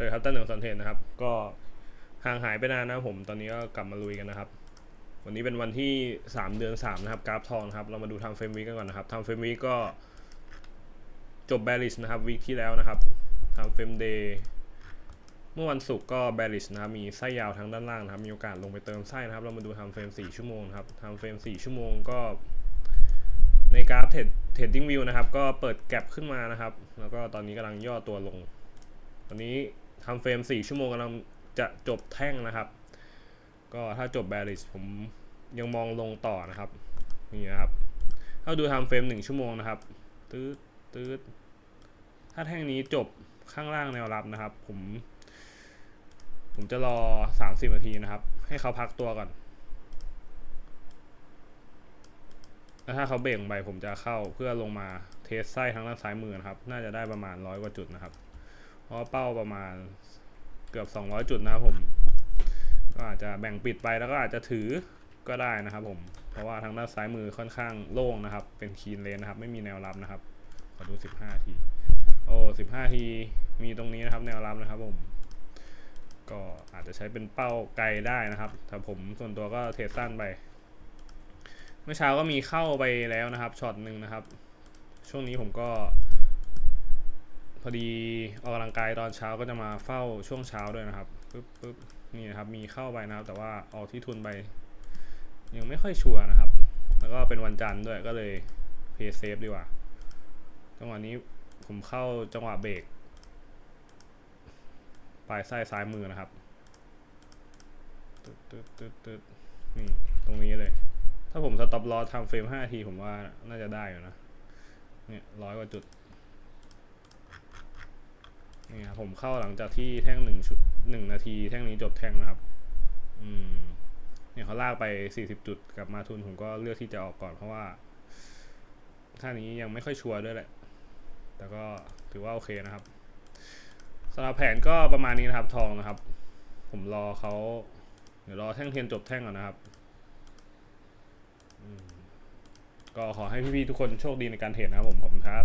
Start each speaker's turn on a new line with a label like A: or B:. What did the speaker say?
A: เลยครับตั้งหนึ่งสันเทนนะครับ ก็ห่างหายไปนานนะผม ตอนนี้ก็กลับมาลุยกันนะครับ วันนี้เป็นวันที่ 3 เดือน 3 นะครับ กราฟทองครับ เรามาดูทำเฟรมวีกันก่อนนะครับทำเฟรมวีก็จบแบริชนะครับวีคที่แล้วนะครับทำเฟรมเดย์เมื่อวันศุกร์ก็แบริชนะครับ มีไส้ยาวทั้งด้านล่างนะครับ มีโอกาสลงไปเติมไส้นะครับ เรามาดูทำเฟรม 4 ชั่วโมงครับทำเฟรม 4 ชั่วโมงก็ในกราฟเทรดเทรดดิ้งวิวนะครับ ก็เปิดแก็บขึ้นมานะครับ แล้วก็ตอนนี้กำลังย่อตัวลง ตอนนี้ ทำเฟรม 4 ชั่วโมงกำลังจะจบแท่งนะครับ ก็ถ้าจบแบริชผมยังมองลงต่อนะครับนี่นะครับถ้าดูทำเฟรม 1 ชั่วโมงนะครับตืดตืดถ้าแท่งนี้จบข้างล่างแนวรับนะครับ ผม ผมจะรอ 30นาทีนะครับ ให้เขาพักตัวก่อนแล้วถ้าเขาเบ่งไปผมจะเข้าเพื่อลงมาเทสไส้ทางด้านซ้ายมือนะครับ น่าจะได้ประมาณร้อยกว่าจุดนะครับ เพราะเป้าประมาณเกือบ 200 จุดนะครับผม ก็อาจจะแบ่งปิดไปแล้วก็อาจจะถือก็ได้นะครับผม เพราะว่าทางด้านซ้ายมือค่อนข้างโล่งนะครับ เป็นคีนเลนนะครับ ไม่มีแนวรับนะครับ ขอดู 15 ที โอ้ 15 ที มีตรงนี้นะครับ แนวรับนะครับผม ก็อาจจะใช้เป็นเป้าไกลได้นะครับ แต่ผมส่วนตัวก็เทรดสั้นไป เมื่อเช้าก็มีเข้าไปแล้วนะครับ ช็อตหนึ่งนะครับ ช่วงนี้ผมก็ พอดีออกกำลังกายตอนเช้าก็จะมาเฝ้าช่วงเช้าด้วยนะครับปึ๊บปึ๊บนี่นะครับมีเข้าไปนะครับ แต่ว่าออกที่ทุนไป ยังไม่ค่อยชัวร์นะครับ แล้วก็เป็นวันจันทร์ด้วยก็เลยเพย์เซฟดีกว่าจังหวะนี้ผมเข้าจังหวะเบรกปลายไส้ซ้ายมือนะครับตึ๊ดตึ๊ดตึ๊ดตึ๊ดนี่ตรงนี้เลย ถ้าผมสต็อปลอทำเฟรม5ทีผมว่าน่าจะได้อยู่นะเนี่ยร้อยกว่าจุด นี่ครับผมเข้าหลังจากที่แท่งหนึ่งชุดหนึ่งนาที แท่งนี้จบแท่งนะครับ อืมเนี่ยเขาลากไป40จุดกลับมาทุนผมก็เลือกที่จะออกก่อนเพราะว่าท่านี้ยังไม่ค่อยชัวร์ด้วยแหละ แต่ก็ถือว่าโอเคนะครับสำหรับแผนก็ประมาณนี้นะครับทองนะครับ ผมรอเขาเดี๋ยวรอแท่งเทียนจบแท่งก่อนนะครับก็ขอให้พี่ๆทุกคนโชคดีในการเทรดนะครับผมผมครับ